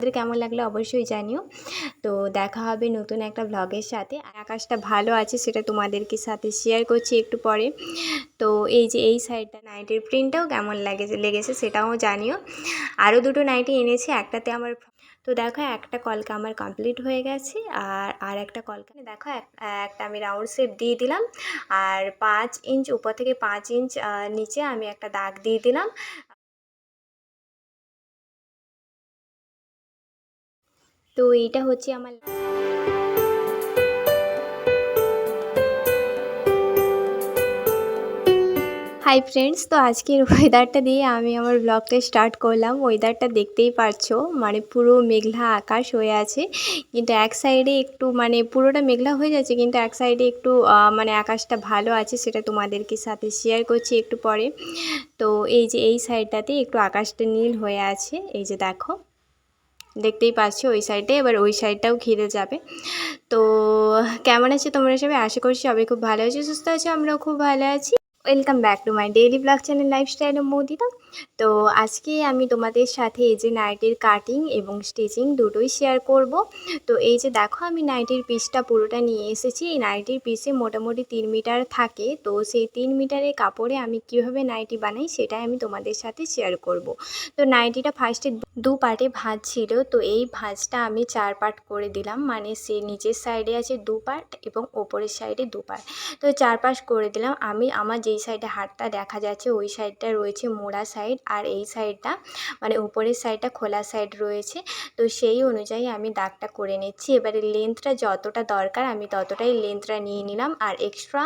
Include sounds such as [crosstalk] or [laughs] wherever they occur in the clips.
তোমাদের কেমন লাগল অবশ্যই জানিও। তো দেখা হবে নতুন একটা ব্লগের সাথে। আর আকাশটা ভালো আছে সেটা তোমাদেরকে সাথে শেয়ার করছি একটু পরে। তো এই যে এই সাইডটা নাইটের প্রিন্টটাও কেমন লাগেছে লেগেছে সেটাও জানিও। আরও দুটো নাইটি এনেছি, একটাতে আমার তো দেখো একটা কলকা আমার কমপ্লিট হয়ে গেছে আর আর একটা কলকা দেখো একটা আমি রাউন্ড শেপ দিয়ে দিলাম। আর পাঁচ ইঞ্চ উপর থেকে পাঁচ ইঞ্চ নিচে আমি একটা দাগ দিয়ে দিলাম। তো এইটা হচ্ছে আমার হাই ফ্রেন্ডস তো আজকের [laughs] ওয়েদারটা দিয়ে আমি আমার ব্লগটা স্টার্ট করলাম। ওয়েদারটা দেখতেই পারছ মানে পুরো মেঘলা আকাশ হয়ে আছে। কিন্তু এক সাইডে একটু মানে পুরোটা মেঘলা হয়ে যাচ্ছে, কিন্তু এক সাইডে একটু মানে আকাশটা ভালো আছে সেটা তোমাদেরকে সাথে শেয়ার করছি একটু পরে। তো এই যে এই সাইডটাতে একটু আকাশটা নীল হয়ে আছে, এই যে দেখো। দেখতেই পাচ্ছি ওই সাইডে এবার ওই সাইডটাও ঘিরে যাবে। তো কেমন আছে তোমরা সবাই? আশা করছি সবাই খুব ভালো আছে, সুস্থ আছে, আমরাও খুব ভালো আছি। Welcome back to my daily blog channel lifestyle ও মোদিতা তো আজকে আমি তোমাদের সাথে এই যে নাইটির কাটিং এবং স্টিচিং দুটোই শেয়ার করব। তো এই যে দেখো আমি নাইটির পিসটা পুরোটা নিয়ে এসেছি। এই নাইটির পিসে মোটামুটি তিন মিটার থাকে। তো সেই তিন মিটারের কাপড়ে আমি কীভাবে নাইটি বানাই সেটাই আমি তোমাদের সাথে শেয়ার করব। তো নাইটিটা ফার্স্টে দু পার্টে ভাঁজ ছিল। তো এই ভাঁজটা আমি চার পার্ট করে দিলাম। মানে সে নিচের সাইডে আছে দু পার্ট এবং ওপরের সাইডে দু পার্ট তো চার পাশ করে দিলাম। আমি আমার যেই সাইডে হাতটা দেখা যাচ্ছে, ওই সাইডটা রয়েছে মোড়া সাইড আর এই সাইডটা মানে উপরের সাইডটা খোলা সাইড রয়েছে। তো সেই অনুযায়ী আমি দাগটা করে নিচ্ছি। এবারে লেন্থটা যতটা দরকার আমি ততটাই লেন্থটা নিয়ে নিলাম আর এক্সট্রা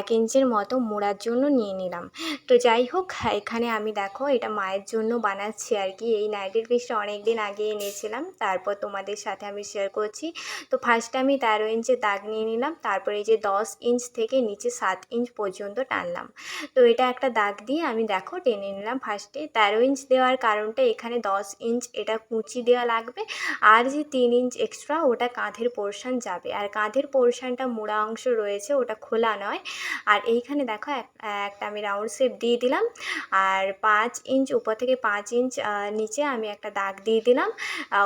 এক ইঞ্চের মতো মোড়ার জন্য নিয়ে নিলাম। তো যাই হোক, এখানে আমি দেখো এটা মায়ের জন্য বানাচ্ছি আর কি। এই নাইটের পিসটা অনেক দিন আগে এনেছিলাম, তারপর তোমাদের সাথে আমি শেয়ার করছি। তো ফার্স্টে আমি তেরো ইঞ্চের দাগ নিয়ে নিলাম, তারপরে এই যে দশ ইঞ্চ থেকে নিচে সাত ইঞ্চ পর্যন্ত টানলাম। তো এটা একটা দাগ দিয়ে আমি দেখো টেনে নিলাম। ফার্স্টে তেরো ইঞ্চ দেওয়ার কারণটা এখানে দশ ইঞ্চ এটা কুচি দেওয়া লাগবে। আর যে তিন ইঞ্চ এক্সট্রা ওটা কাঁধের পোর্শন যাবে। আর কাঁধের পোর্শনটা মোড়া অংশ রয়েছে, ওটা খোলা নয়। আর এইখানে দেখো এক- একটা আমি রাউন্ড শেপ দিয়ে দিলাম। আর পাঁচ ইঞ্চ, উপর থেকে পাঁচ ইঞ্চ নিচে আমি একটা দাগ দিয়ে দিলাম।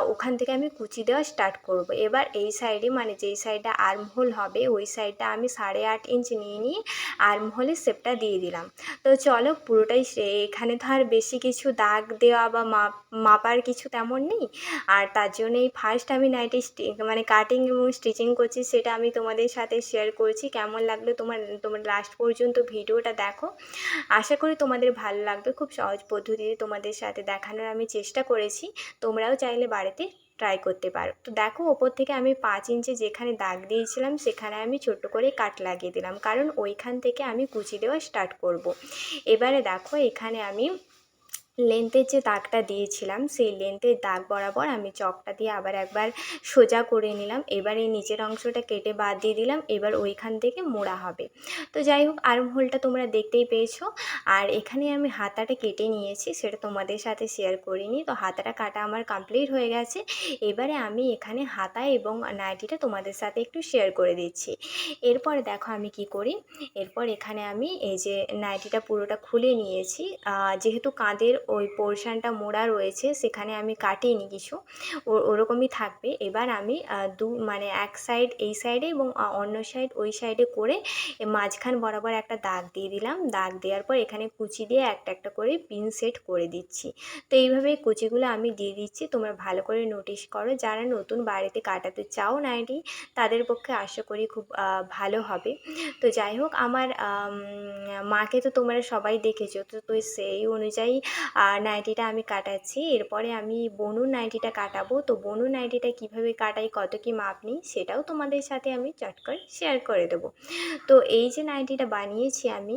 ওখান থেকে আমি কুচি দেওয়া স্টার্ট করব। এবার এই সাইডে মানে যেই সাইডটা আর্ম হোল হবে, ওই সাইডটা আমি সাড়ে আট ইঞ্চ নিয়ে নিয়ে আর্ম হোলের শেপটা দিয়ে দিলাম। তো চলো পুরোটাই এখানে তো আর বেশি কিছু দাগ দেওয়া বা মাপ মাপার কিছু তেমন নেই। আর তার জন্যই ফার্স্ট আমি নাইটি মানে কাটিং এবং স্টিচিং করছি সেটা আমি তোমাদের সাথে শেয়ার করছি। কেমন লাগল তোমার তোমার লাস্ট পর্যন্ত ভিডিওটা দেখো। আশা করি তোমাদের ভালো লাগবে। খুব সহজ পদ্ধতিতে তোমাদের সাথে দেখানোর আমি চেষ্টা করেছি। তোমরাও চাইলে বাড়িতে ট্রাই করতে পারো। তো দেখো, ওপর থেকে আমি পাঁচ ইঞ্চি যেখানে দাগ দিয়েছিলাম, সেখানে আমি ছোট্ট করে কাট লাগিয়ে দিলাম। কারণ ওইখান থেকে আমি কুচি দেওয়া স্টার্ট করব। এবারে দেখো, এখানে আমি লেন্থের যে দাগটা দিয়েছিলাম, সেই লেন্থের দাগ বরাবর আমি চকটা দিয়ে আবার একবার সোজা করে নিলাম। এবার এই নিচের অংশটা কেটে বাদ দিয়ে দিলাম। এবার ওইখান থেকে মোড়া হবে। তো যাই হোক আর্ম হোলটা তোমরা দেখতেই পেয়েছ। আর এখানে আমি হাতাটা কেটে নিয়েছি, সেটা তোমাদের সাথে শেয়ার করিনি। তো হাতাটা কাটা আমার কমপ্লিট হয়ে গেছে। এবারে আমি এখানে হাতা এবং নাইটিটা তোমাদের সাথে একটু শেয়ার করে দিচ্ছি। এরপরে দেখো আমি কি করি? এরপর এখানে আমি এই যে নাইটিটা পুরোটা খুলে নিয়েছি। যেহেতু কাঁধের ওই পোর্শনটা মোড়া রয়েছে, সেখানে আমি কাটিনি কিছু। ওরকমই থাকবে। এবার আমি দু মানে এক সাইড এই সাইডে এবং অন্য সাইড ওই সাইডে করে মাঝখান বরাবর একটা দাগ দিয়ে দিলাম। দাগ দেওয়ার পর এখানে কুচি দিয়ে একটা একটা করে পিন সেট করে দিচ্ছি। তো এইভাবে কুচিগুলো আমি দিয়ে দিচ্ছি। তোমরা ভালো করে নোটিশ করো। যারা নতুন বাড়িতে কাটাতে চাও না নাইটি তাদের পক্ষে আশা করি খুব ভালো হবে। তো যাই হোক, আমার মাকে তো তোমরা সবাই দেখেছ। তো তো সেই অনুযায়ী আহ, নাইটিটা আমি কাটাচ্ছি। এরপরে আমি বনু নাইটিটা কাটাবো। তো বনু নাইটিটা কীভাবে কাটাই কত কি মাপ নিই সেটাও তোমাদের সাথে আমি চট করে শেয়ার করে দেবো। তো এই যে নাইটিটা বানিয়েছি আমি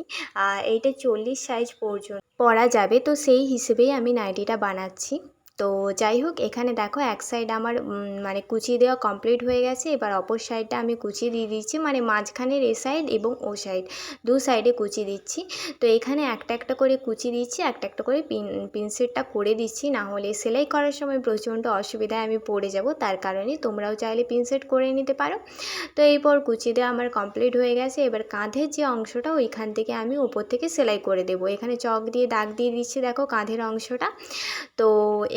এইটা চল্লিশ সাইজ পর্যন্ত পরা যাবে। তো সেই হিসেবেই আমি নাইটিটা বানাচ্ছি। তো যাই হোক, এখানে দেখো এক সাইড আমার মানে কুচি দেওয়া কমপ্লিট হয়ে গেছে। এবার অপর সাইডটা আমি কুচি দিয়ে দিচ্ছি মানে মাঝখানের এ সাইড এবং ও সাইড দু সাইডে কুচি দিচ্ছি। তো এখানে একটা একটা করে কুচি দিচ্ছি, একটা একটা করে পিন পিনসেটটা করে দিচ্ছি। না হলে সেলাই করার সময় প্রচণ্ড অসুবিধায় আমি পড়ে যাব, তার কারণে তোমরাও চাইলে পিনসেট করে নিতে পারো। তো এরপর কুচি দেওয়া আমার কমপ্লিট হয়ে গেছে। এবার কাঁধের যে অংশটা, ওইখান থেকে আমি ওপর থেকে সেলাই করে দেবো। এখানে চক দিয়ে দাগ দিয়ে দিচ্ছি, দেখো কাঁধের অংশটা। তো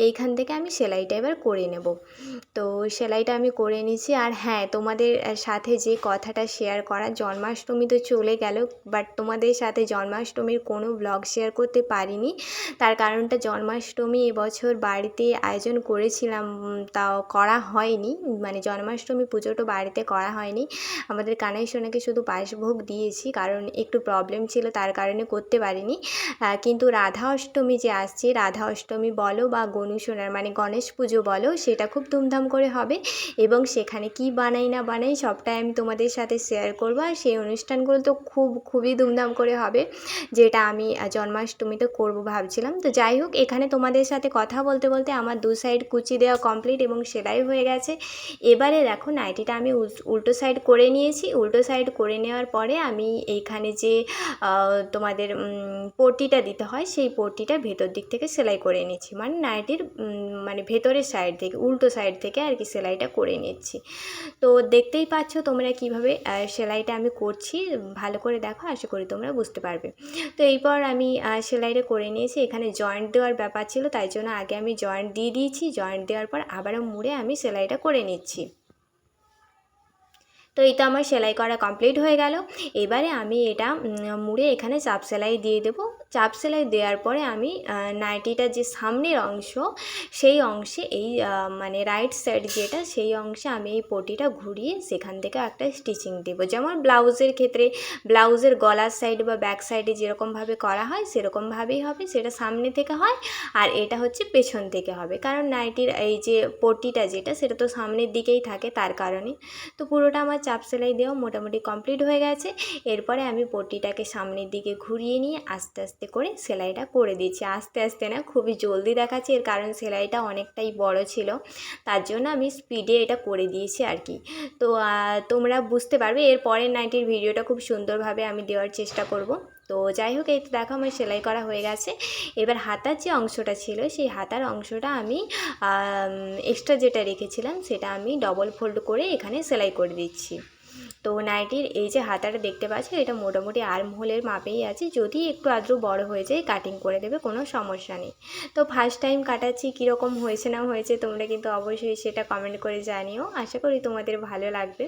এইখান থেকে আমি সেলাইটা এবার করে নেব। তো সেলাইটা আমি করে নিয়েছি। আর হ্যাঁ তোমাদের সাথে যে কথাটা শেয়ার করা, জন্মাষ্টমী তো চলে গেল বাট তোমাদের সাথে জন্মাষ্টমীর কোনো ব্লগ শেয়ার করতে পারিনি। তার কারণটা জন্মাষ্টমী এবছর বাড়িতে আয়োজন করেছিলাম তাও করা হয়নি। মানে জন্মাষ্টমী পুজোটা বাড়িতে করা হয়নি। আমাদের কানাই সোনাকে শুধু পায়েসভোগ দিয়েছি, কারণ একটু প্রবলেম ছিল, তার কারণে করতে পারিনি। কিন্তু রাধা অষ্টমী যে আসছে রাধা অষ্টমী বলো বা সোনার মানে গণেশ পুজো বলো, সেটা খুব ধুমধাম করে হবে এবং সেখানে কি বানাই না বানাই সবটাই আমি তোমাদের সাথে শেয়ার করব। আর সেই অনুষ্ঠানগুলো তো খুব, খুবই ধুমধাম করে হবে, যেটা আমি জন্মাষ্টমীতে করব ভাবছিলাম। তো যাই হোক, এখানে তোমাদের সাথে কথা বলতে বলতে আমার দু সাইড কুচি দেওয়া কমপ্লিট এবং সেলাই হয়ে গেছে। এবারে দেখো নাইটিটা আমি উল্টো সাইড করে নিয়েছি। উল্টো সাইড করে নেওয়ার পরে আমি এইখানে যে তোমাদের পট্টিটা দিতে হয়, সেই পট্টিটা ভেতর দিক থেকে সেলাই করে নিয়েছি মানে নাইটির মানে ভেতরের সাইড থেকে, উল্টো সাইড থেকে আর কি সেলাইটা করে নিচ্ছি। তো দেখতেই পাচ্ছ তোমরা কীভাবে সেলাইটা আমি করছি। ভালো করে দেখো, আশা করি তোমরা বুঝতে পারবে। তো এরপর আমি সেলাইটা করে নিয়েছি। এখানে জয়েন্ট দেওয়ার ব্যাপার ছিল, তাই জন্য আগে আমি জয়েন্ট দিয়ে দিয়েছি। জয়েন্ট দেওয়ার পর আবারও মুড়ে আমি সেলাইটা করে নিচ্ছি। তো এই তো আমার সেলাই করা কমপ্লিট হয়ে গেল। এবারে আমি এটা মুড়ে এখানে চাপ সেলাই দিয়ে দেবো। চাপ সেলাই দেওয়ার পরে আমি নাইটিটার যে সামনের অংশ, সেই অংশে এই মানে রাইট সাইড যেটা, সেই অংশে আমি এই পটিটা ঘুরিয়ে সেখান থেকে একটা স্টিচিং দেবো। যেমন ব্লাউজের ক্ষেত্রে, ব্লাউজের গলার সাইড বা ব্যাক সাইডে যেরকমভাবে করা হয়, সেরকমভাবেই হবে, সেটা সামনে থেকে হয়, আর এটা হচ্ছে পেছন থেকে হবে। কারণ নাইটির এই যে পটিটা যেটা, সেটা তো সামনের দিকেই থাকে তার কারণে। তো পুরোটা আমার চাপ সেলাই দেওয়া মোটামুটি কমপ্লিট হয়ে গেছে। এরপরে আমি পটিটাকে সামনের দিকে ঘুরিয়ে নিয়ে আস্তে আস্তে করে সেলাইটা করে দিচ্ছি। আস্তে আস্তে না খুবই জলদি দেখাচ্ছি। এর কারণ সেলাইটা অনেকটাই বড় ছিল। তার জন্য আমি স্পিডে এটা করে দিয়েছি আর কি তো তোমরা বুঝতে পারবে, এর পরের নাইটির ভিডিওটা খুব সুন্দরভাবে আমি দেওয়ার চেষ্টা করব। তো, যাই হোক, এই তো দেখো, আমার সেলাই করা হয়ে গেছে। এবার হাতার যে অংশটা ছিল, সেই হাতার অংশটা আমি এক্সট্রা যেটা রেখেছিলাম, সেটা আমি ডবল ফোল্ড করে এখানে সেলাই করে দিচ্ছি। তো নাইটির এই যে হাতাটা দেখতে পাচ্ছ এটা মোটামুটি আর্ম হোলের মাপেই আছে। যদি একটু আদ্র বড় হয়ে যায় কাটিং করে দেবে, কোনো সমস্যা নেই। তো ফার্স্ট টাইম কাটাচ্ছি, কীরকম হয়েছে না হয়েছে তোমরা কিন্তু অবশ্যই সেটা কমেন্ট করে জানিও। আশা করি তোমাদের ভালো লাগবে।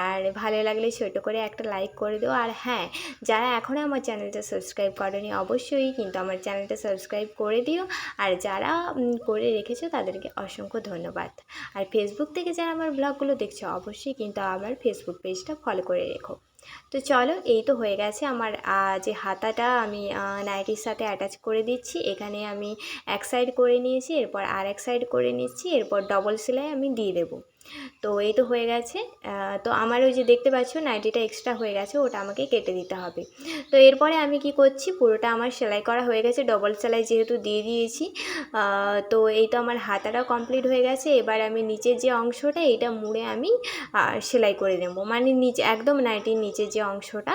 আর ভালো লাগলে ছোটো করে একটা লাইক করে দিও। আর হ্যাঁ যারা এখনও আমার চ্যানেলটা সাবস্ক্রাইব করেনি, অবশ্যই কিন্তু আমার চ্যানেলটা সাবস্ক্রাইব করে দিও। আর যারা করে রেখেছো, তাদেরকে অসংখ্য ধন্যবাদ। আর ফেসবুক থেকে যারা আমার ব্লগগুলো দেখছ, অবশ্যই কিন্তু আমার ফেসবুক পেজটা ফলো করে রেখো। তো চলো, এই তো হয়ে গেছে আমার যে হাতাটা আমি নাইটির সাথে অ্যাটাচ করে দিচ্ছি, এখানে আমি এক সাইড করে নিয়েছি, এরপর আর এক সাইড করে নিচ্ছি, এরপর ডবল সেলাই আমি দিয়ে দেবো। তো এই তো হয়ে গেছে। তো আমার ওই যে দেখতে পাচ্ছ, নাইটিটা এক্সট্রা হয়ে গেছে, ওটা আমাকে কেটে দিতে হবে। তো এরপরে আমি কি করছি, পুরোটা আমার সেলাই করা হয়ে গেছে ডবল সেলাই যেহেতু দিয়ে দিয়েছি। তো এই তো আমার হাতাটা কমপ্লিট হয়ে গেছে। এবার আমি নিচের যে অংশটা এটা মুড়ে আমি সেলাই করে নেব। মানে নিচে, একদম নাইটির নিচের যে অংশটা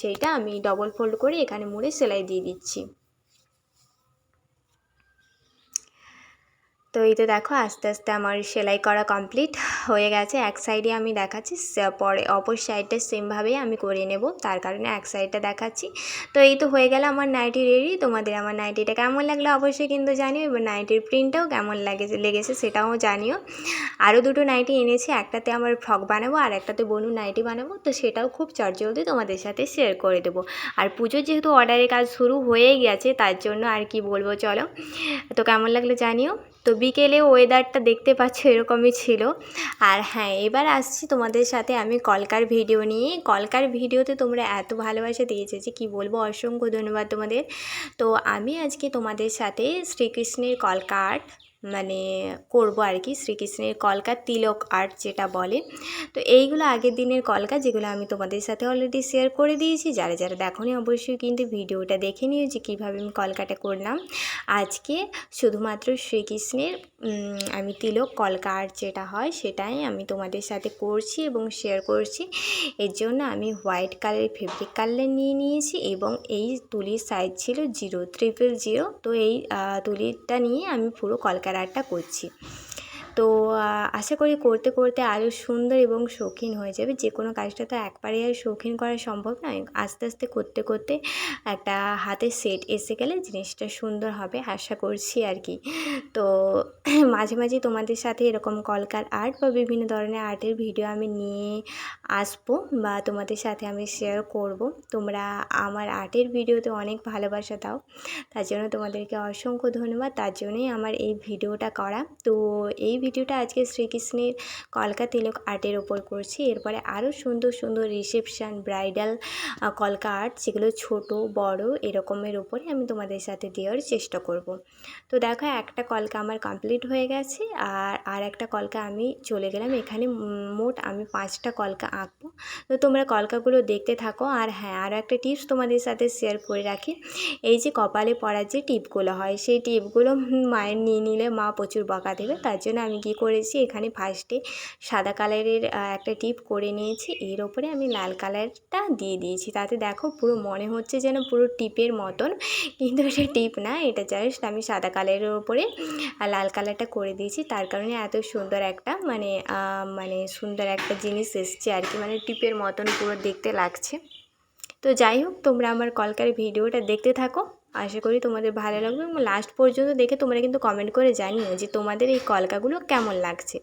সেইটা আমি ডবল ফোল্ড করে এখানে মুড়ে সেলাই দিয়ে দিচ্ছি। তো এই তো দেখো, আস্তে আস্তে আমার সেলাই করা কমপ্লিট হয়ে গেছে। এক সাইডে আমি দেখাচ্ছি পরে অপর সাইডটা সেমভাবেই আমি করে নেব। তার কারণে এক সাইডটা দেখাচ্ছি। তো এই তো হয়ে গেল আমার নাইটি রেডি তোমাদের আমার নাইটিটা কেমন লাগল অবশ্যই কিন্তু জানিও। এবার নাইটির প্রিন্টটাও কেমন লাগে লেগেছে সেটাও জানিও। আরও দুটো নাইটি এনেছি, একটাতে আমার ফ্রক বানাবো আর একটাতে বনু নাইটি বানাবো। তো সেটাও খুব চটজলদি তোমাদের সাথে শেয়ার করে দেবো। আর পুজোর যেহেতু অর্ডারের কাজ শুরু হয়ে গেছে, তার জন্য আর কি বলব, চলো। তো কেমন লাগল জানিও। তো বিকেলে ওয়েদারটা দেখতে পাচ্ছ এরকমই ছিল। আর হ্যাঁ এবার আসছি তোমাদের সাথে আমি কলকার ভিডিও নিয়ে। কলকার ভিডিওতে তোমরা এত ভালোবাসা দিয়েছে যে কী বলব, অসংখ্য ধন্যবাদ তোমাদের। তো আমি আজকে তোমাদের সাথে শ্রীকৃষ্ণের কলকা আর্ট মানে করব আর কি শ্রীকৃষ্ণের কলকা তিলক আর্ট যেটা বলে। তো এইগুলো আগের দিনের কলকা যেগুলো আমি তোমাদের সাথে অলরেডি শেয়ার করে দিয়েছি। যারা যারা দেখোনি অবশ্যই কিন্তু ভিডিওটা দেখে নিও যে কীভাবে আমি কলকাটা করলাম। আজকে শুধুমাত্র শ্রীকৃষ্ণের আমি তিলক কলকা আর্ট যেটা হয় সেটাই আমি তোমাদের সাথে করছি এবং শেয়ার করছি। এর জন্য আমি হোয়াইট কালারের ফেব্রিক কালার নিয়ে নিয়েছি এবং এই তুলির সাইজ ছিল জিরো ট্রিপল জিরো তো এই তুলিটা নিয়ে আমি পুরো কলকার আর্টটা করছি। তো আশা করি করতে করতে আরও সুন্দর এবং শৌখিন হয়ে যাবে। যে কোনো কাজটা তো একবারে আর শৌখিন করা সম্ভব নয়। আস্তে আস্তে করতে করতে একটা হাতের সেট এসে গেলে জিনিসটা সুন্দর হবে আশা করছি আর কি। তো, [clears throat] মাঝে মাঝে তোমাদের সাথে এরকম কলকার আর্ট বা বিভিন্ন ধরনের আর্টের ভিডিও আমি নিয়ে আসব বা তোমাদের সাথে আমি শেয়ার করব। তোমরা আমার আর্টের ভিডিওতে অনেক ভালোবাসা দাও। তার জন্য তোমাদেরকে অসংখ্য ধন্যবাদ। তার জন্যই আমার এই ভিডিওটা করা। তো, এই ভিডিওটা আজকে শ্রীকৃষ্ণের কলকা তিলক আর্টের ওপর করছি। এরপরে আরও সুন্দর সুন্দর রিসেপশান, ব্রাইডাল কলকা আর্ট যেগুলো ছোট, বড় এরকমের ওপরে আমি তোমাদের সাথে দেওয়ার চেষ্টা করব। তো দেখো, একটা কলকা আমার কমপ্লিট হয়ে গেছে আর আর একটা কলকা আমি চলে গেলাম। এখানে মোট আমি পাঁচটা কলকা আঁকবো। তো তোমরা কলকাগুলো দেখতে থাকো আর হ্যাঁ আরও একটা টিপস তোমাদের সাথে শেয়ার করে রাখি। এই যে কপালে পড়ার যে টিপগুলো হয়, সেই টিপগুলো মায়ের নিয়ে নিলে মা প্রচুর বকা দেবে, তার জন্য আমি কী করেছি? এখানে ফার্স্টে সাদা কালারের একটা টিপ করে নিয়েছি। এর ওপরে আমি লাল কালারটা দিয়ে দিয়েছি। তাতে দেখো পুরো মনে হচ্ছে যেন পুরো টিপের মতন। কিন্তু এটা টিপ না, এটা জাস্ট আমি সাদা কালারের ওপরে লাল কালারটা করে দিয়েছি। তার কারণে এত সুন্দর একটা মানে মানে সুন্দর একটা জিনিস এসছে আর কি। মানে টিপের মতন পুরো দেখতে লাগছে। তো যাই হোক, তোমরা আমার কলকার ভিডিওটা দেখতে থাকো। আশা করি তোমাদের ভালো লাগবে এবং লাস্ট পর্যন্ত দেখে তোমরা কিন্তু কমেন্ট করে জানিও যে তোমাদের এই কলকাগুলো কেমন লাগছে।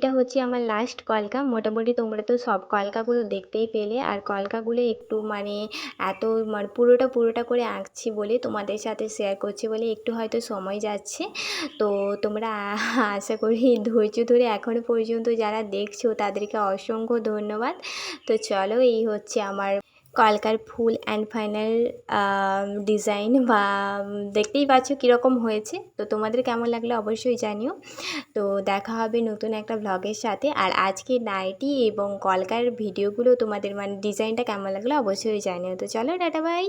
তো এইটা হচ্ছে আমার লাস্ট কলকা। মোটামুটি তোমরা তো সব কলকাগুলো দেখতেই পেলে। আর কলকাগুলো একটু মানে এত মানে পুরোটা পুরোটা করে আঁকছি বলে তোমাদের সাথে শেয়ার করছি বলে একটু হয়তো সময় যাচ্ছে। তো তোমরা আশা করি ধৈর্য ধরে এখনও পর্যন্ত যারা দেখছ তাদেরকে অসংখ্য ধন্যবাদ। তো চলো এই হচ্ছে আমার কলকার ফুল অ্যান্ড ফাইনাল ডিজাইন বা দেখতেই পাচ্ছ কীরকম হয়েছে। তো তোমাদের কেমন লাগল অবশ্যই জানিও। তো দেখা হবে নতুন একটা ব্লগের সাথে। আর আজকে নাইটি এবং কলকার ভিডিওগুলো তোমাদের মানে ডিজাইনটা কেমন লাগল অবশ্যই জানিও। তো চলো ডাটা বাই